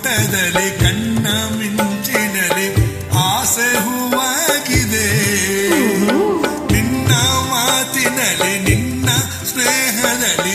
ಓಟದಲ್ಲಿ ಕಣ್ಣ ಮಿಂಚಿನಲ್ಲಿ ಆಸೆ ಹೂವಾಗಿದೆ. ನಿನ್ನ ಮಾತಿನಲ್ಲಿ ನಿನ್ನ ಸ್ನೇಹದಲ್ಲಿ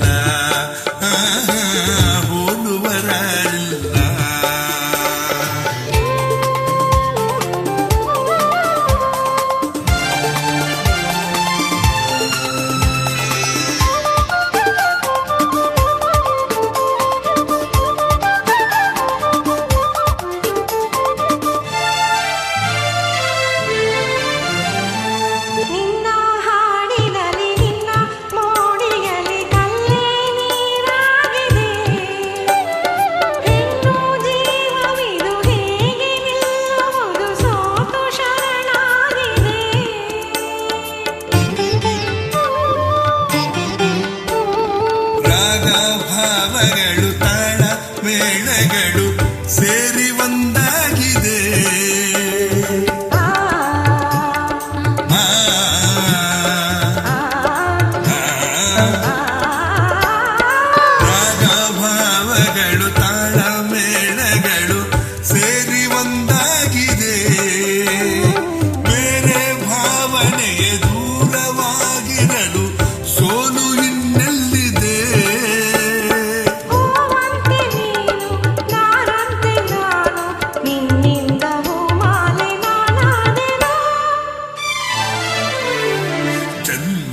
ಸೇರಿ ಒಂದಾಗಿದೆ ಆ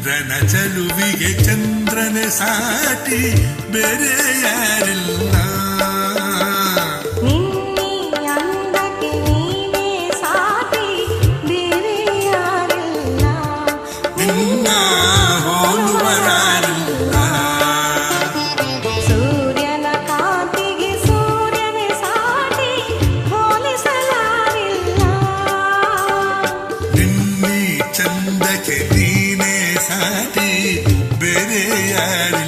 ಚಂದ್ರನ ಚಲುವಿಗೆ ಚಂದ್ರನ ಸಾಟಿ ಬೇರೆ ಯಾರಿಲ್ಲ. daddy.